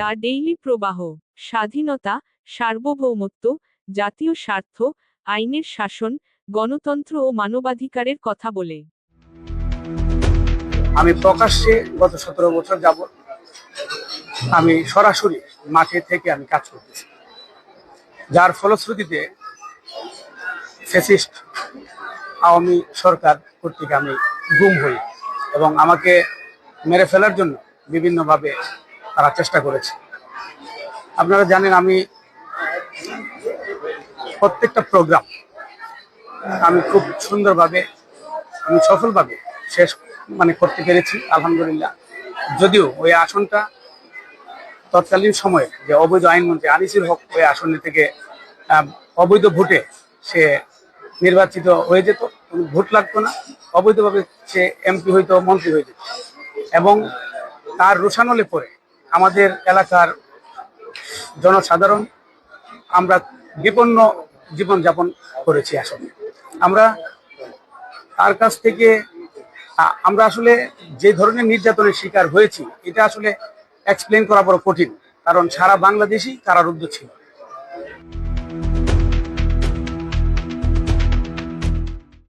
আর daily প্রবাহ, স্বাধীনতা, সার্বভৌমত্ব, জাতীয় স্বার্থ, আইনের শাসন, গণতন্ত্র ও মানবাধিকারের কথা বলে। আমি প্রকাশ্যে গত সতেরো বছর যাব আমি সরাসরি মাঠে থেকে আমি কাজ করতেছি। যার ফলশ্রুতিতে ফেসিস্ট আওয়ামী সরকার কর্তৃক আমি গুম হই এবং আমাকে মেরে ফেলার জন্য বিভিন্নভাবে তারা চেষ্টা করেছে। আপনারা জানেন আমি প্রত্যেকটা প্রোগ্রাম আমি খুব সুন্দরভাবে, আমি সফলভাবে শেষ মানে করতে পেরেছি, আলহামদুলিল্লাহ। যদিও ওই আসনটা তৎকালীন সময়ে যে অবৈধ আইনমন্ত্রী আনিসুল হক ওই আসন থেকে অবৈধ ভোটে সে নির্বাচিত হয়ে যেত, কোনো ভোট লাগতো না। অবৈধভাবে সে এমপি হইতো, মন্ত্রী হয়ে যেত। এবং তার রোশানলে পরে আমাদের এলাকার জনসাধারণ আমরা বিপন্ন জীবনযাপন করেছি আসলে। আমরা তার কাছ থেকে আমরা আসলে যে ধরনের নির্যাতনের শিকার হয়েছি, এটা আসলে এক্সপ্লেন করা বড় কঠিন। কারণ সারা বাংলাদেশই কারারুদ্ধ ছিল।